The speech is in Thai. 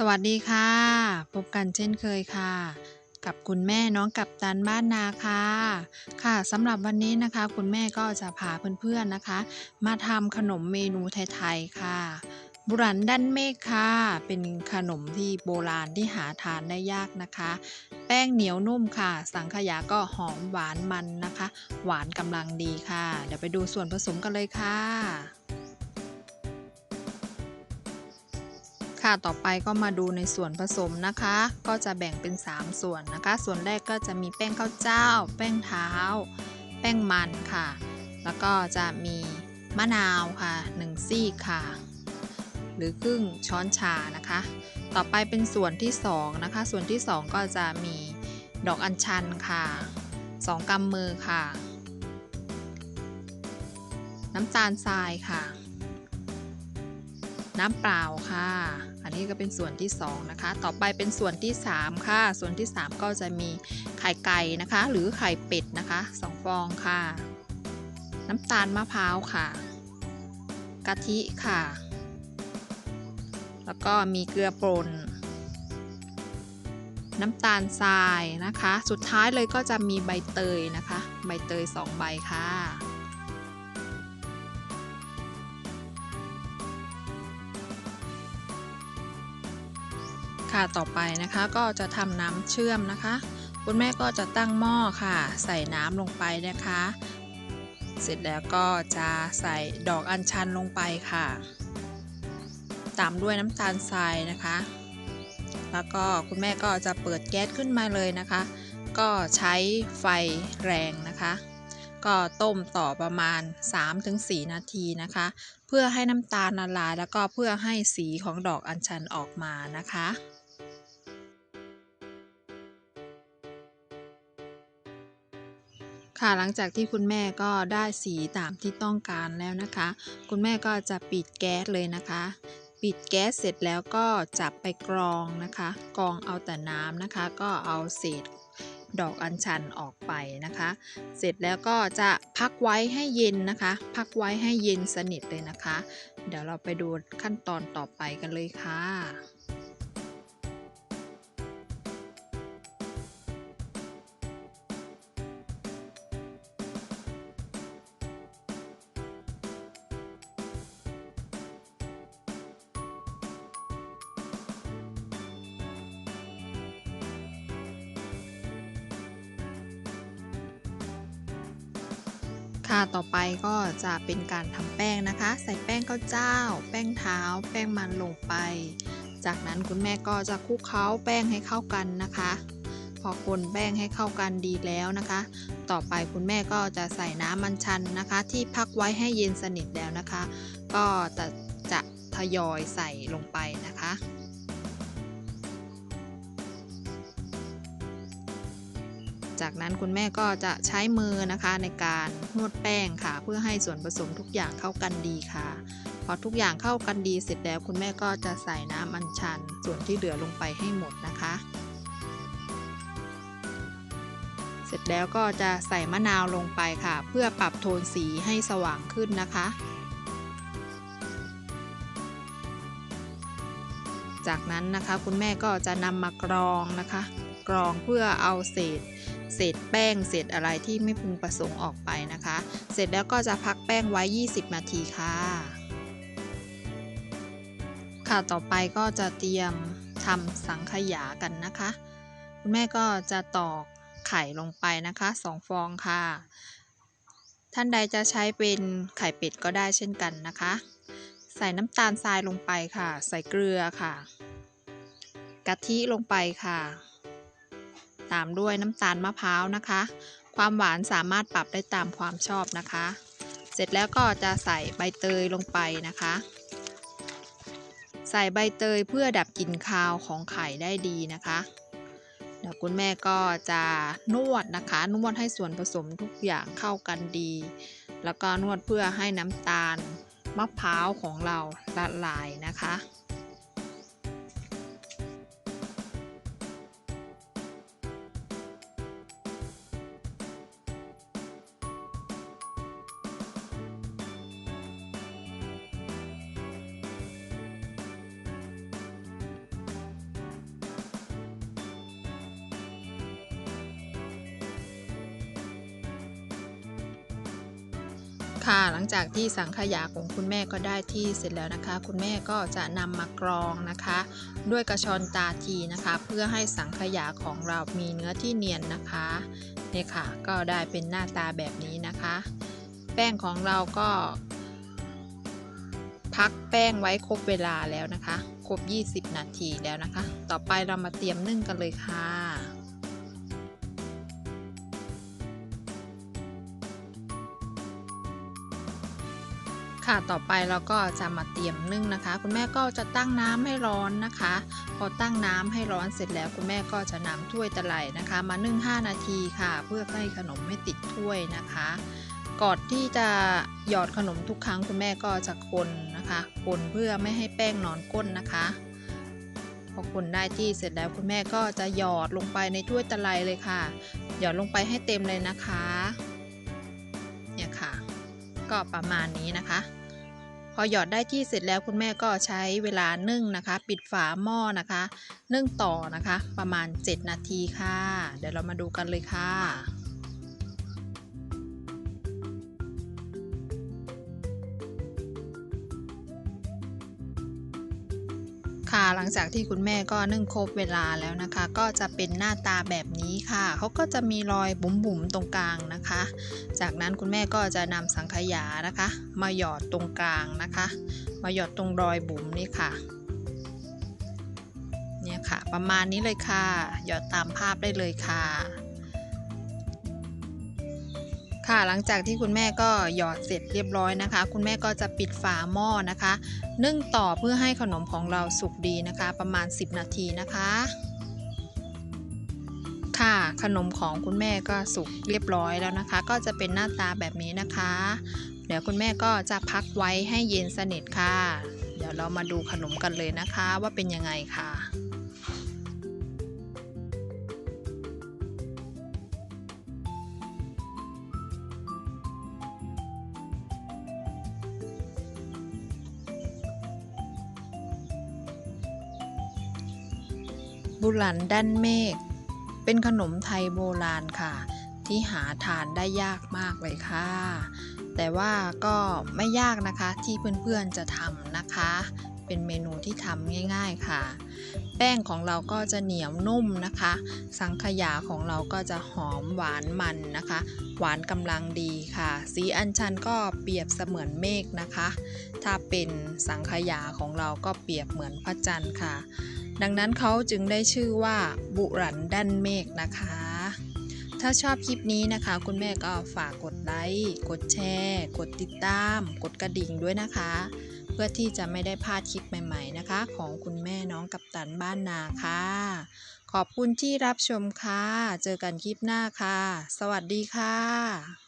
สวัสดีค่ะ พบกันเช่นเคยค่ะ กับคุณแม่น้องกับตันบ้านนาค่ะค่ะสำหรับวันนี้นะคะ คุณแม่ก็จะพาเพื่อนๆนะคะ มาทำขนมเมนูไทยๆค่ะ บุรันดันเมฆค่ะ เป็นขนมที่โบราณที่หาทานได้ยากนะคะ แป้งเหนียวนุ่มค่ะ สังขยาก็หอมหวานมันนะคะ หวานกำลังดีค่ะ เดี๋ยวไปดูส่วนผสมกันเลยค่ะ ค่ะต่อไปก็มาดูในส่วนผสมนะคะ ก็จะแบ่งเป็น 3 ส่วนนะคะ ส่วนแรกก็จะมีแป้งข้าวเจ้า แป้งเท้า แป้งมันค่ะ แล้วก็จะมีมะนาวค่ะ1ซี่ค่ะ หรือครึ่งช้อนชานะคะ ต่อไปเป็นส่วนที่2นะคะ ส่วนที่ 2 ก็จะมีดอกอัญชันค่ะ 2กำมือค่ะ น้ำตาลทรายค่ะน้ำเปล่าค่ะันนี้ก็เป็นส่วนที่ 2 นะคะ ต่อไปเป็นส่วนที่ 3 ค่ะ ส่วนที่ 3 ก็จะมีไข่ไก่นะคะ หรือไข่เป็ดนะคะ2ฟองค่ะ น้ำตาลมะพร้าวค่ะ กะทิค่ะ แล้วก็มีเกลือป่นน้ำตาลทรายนะคะ สุดท้ายเลยก็จะมีใบเตยนะคะ ใบเตย 2 ใบค่ะ ค่ะต่อไปนะคะ ก็จะทำน้ำเชื่อมนะคะ คุณแม่ก็จะตั้งหม้อค่ะ ใส่น้ำลงไปนะคะ เสร็จแล้วก็จะใส่ดอกอัญชันลงไปค่ะ ตามด้วยน้ำตาลทรายนะคะ แล้วก็คุณแม่ก็จะเปิดแก๊สขึ้นมาเลยนะคะ ก็ใช้ไฟแรงนะคะก็ต้มต่อประมาณ 3-4 นาทีนะคะ เพื่อให้น้ำตาลละลาย แล้วก็เพื่อให้สีของดอกอัญชันออกมานะคะ ค่ะหลังจากที่คุณแม่ก็ได้สีตามที่ต้องการแล้วนะคะ คุณแม่ก็จะปิดแก๊สเลยนะคะ ปิดแก๊สเสร็จแล้วก็จับไปกรองนะคะ กรองเอาแต่น้ำนะคะ ก็เอาเศษดอกอัญชันออกไปนะคะ เสร็จแล้วก็จะพักไว้ให้เย็นนะคะ พักไว้ให้เย็นสนิทเลยนะคะ เดี๋ยวเราไปดูขั้นตอนต่อไปกันเลยค่ะ ค่ะต่อไปก็จะเป็นการทำแป้งนะคะ ใส่แป้งข้าวเจ้า แป้งเท้า แป้งมันลงไป จากนั้นคุณแม่ก็จะคลุกเคล้าแป้งให้เข้ากันนะคะ พอคนแป้งให้เข้ากันดีแล้วนะคะ ต่อไปคุณแม่ก็จะใส่น้ำมันชันนะคะ ที่พักไว้ให้เย็นสนิทแล้วนะคะ ก็จะจะทยอยใส่ลงไปนะคะ จากนั้นคุณแม่ก็จะใช้มือนะคะในการนวดแป้งค่ะ เพื่อให้ส่วนผสมทุกอย่างเข้ากันดีค่ะ พอทุกอย่างเข้ากันดีเสร็จแล้ว คุณแม่ก็จะใส่น้ำอัญชัน ส่วนที่เหลือลงไปให้หมดนะคะ เสร็จแล้วก็จะใส่มะนาวลงไปค่ะ เพื่อปรับโทนสีให้สว่างขึ้นนะคะจากนั้นนะคะคุณแม่ก็จะนำมากรองนะคะ กรองเพื่อเอาเศษ เศษแป้งเศษอะไรที่ไม่พึงประสงค์ออกไปนะคะ เสร็จแล้วก็จะพักแป้งไว้ 20 นาทีค่ะ ค่ะต่อไปก็จะเตรียมทำสังขยากันนะคะ คุณแม่ก็จะตอกไข่ลงไปนะคะ2ฟองค่ะ ท่านใดจะใช้เป็นไข่เป็ดก็ได้เช่นกันนะคะ ใส่น้ำตาลทรายลงไปค่ะ ใส่เกลือค่ะ กะทิลงไปค่ะ ตามด้วยน้ำตาลมะพร้าวนะคะ ความหวานสามารถปรับได้ตามความชอบนะคะ เสร็จแล้วก็จะใส่ใบเตยลงไปนะคะ ใส่ใบเตยเพื่อดับกลิ่นคาวของไข่ได้ดีนะคะเดี๋ยวคุณแม่ก็จะนวดนะคะ นวดให้ส่วนผสมทุกอย่างเข้ากันดี แล้วก็นวดเพื่อให้น้ำตาลมะพร้าวของเราละลายนะคะ ค่ะหลังจากที่สังขยาของคุณแม่ก็ได้ที่เสร็จแล้วนะคะ คุณแม่ก็จะนำมากรองนะคะ ด้วยกระชอนตาทีนะคะ เพื่อให้สังขยาของเรามีเนื้อที่เนียนนะคะนี่ค่ะ ก็ได้เป็นหน้าตาแบบนี้นะคะ แป้งของเราก็ พักแป้งไว้ครบเวลาแล้วนะคะ ครบ 20 นาทีแล้วนะคะ ต่อไปเรามาเตรียมนึ่งกันเลยค่ะ ค่ะต่อไปเราก็จะมาเตรียมนึ่งนะคะ คุณแม่ก็จะตั้งน้ำให้ร้อนนะคะ พอตั้งน้ำให้ร้อนเสร็จแล้ว คุณแม่ก็จะนำถ้วยตะไลนะคะ มานึ่ง 5 นาทีค่ะ เพื่อให้ขนมไม่ติดถ้วยนะคะก่อนที่จะหยอดขนมทุกครั้งคุณแม่ก็จะคนนะคะคนเพื่อไม่ให้แป้งนอนก้นนะคะพอคนได้ที่เสร็จแล้วคุณแม่ก็จะหยอดลงไปในถ้วยตะไลเลยค่ะ หยอดลงไปให้เต็มเลยนะคะ เนี่ยค่ะ ก็ประมาณนี้นะคะ อหยอดได้ที่เสร็จแล้วคุณแม่ก็ใช้เวลานึ่งนะคะ ปิดฝาหม้อนะคะ นึ่งต่อนะคะ ประมาณ 7 นาทีค่ะ เดี๋ยวเรามาดูกันเลยค่ะ ค่ะหลังจากที่คุณแม่ก็นึ่งครบเวลาแล้วนะคะ ก็จะเป็นหน้าตาแบบนี้ค่ะเขาก็จะมีรอยบุ๋มๆตรงกลางนะคะ จากนั้นคุณแม่ก็จะนำสังขยานะคะ มาหยอดตรงกลางนะคะ มาหยอดตรงรอยบุ๋มนี่ค่ะเนี่ยค่ะ ประมาณนี้เลยค่ะ หยอดตามภาพได้เลยค่ะ ค่ะหลังจากที่คุณแม่ก็หยอดเสร็จเรียบร้อยนะคะ คุณแม่ก็จะปิดฝาหม้อนะคะนึ่งต่อเพื่อให้ขนมของเราสุกดีนะคะ ประมาณ 10 นาทีนะคะ ค่ะขนมของคุณแม่ก็สุกเรียบร้อยแล้วนะคะ ก็จะเป็นหน้าตาแบบนี้นะคะ เดี๋ยวคุณแม่ก็จะพักไว้ให้เย็นสนิทค่ะ เดี๋ยวเรามาดูขนมกันเลยนะคะว่าเป็นยังไงค่ะ บุหลันด้านเมฆ เป็นขนมไทยโบราณค่ะ ที่หาทานได้ยากมากเลยค่ะ แต่ว่าก็ไม่ยากนะคะที่เพื่อนๆจะทำนะคะ เป็นเมนูที่ทำง่ายๆค่ะ แป้งของเราก็จะเหนียวนุ่มนะคะ สังขยาของเราก็จะหอมหวานมันนะคะ หวานกำลังดีค่ะ สีอัญชันก็เปรียบเสมือนเมฆนะคะ ถ้าเป็นสังขยาของเราก็เปรียบเหมือนพระจันทร์ค่ะ ดังนั้นเขาจึงได้ชื่อว่าบุรันดันเมฆนะคะ ถ้าชอบคลิปนี้นะคะ คุณแม่ก็ฝากกดไลค์กดแชร์ กดติดตาม กดกระดิ่งด้วยนะคะ เพื่อที่จะไม่ได้พลาดคลิปใหม่ๆนะคะ ของคุณแม่น้องกับตันบ้านนาค่ะ ขอบคุณที่รับชมค่ะ เจอกันคลิปหน้าค่ะ สวัสดีค่ะ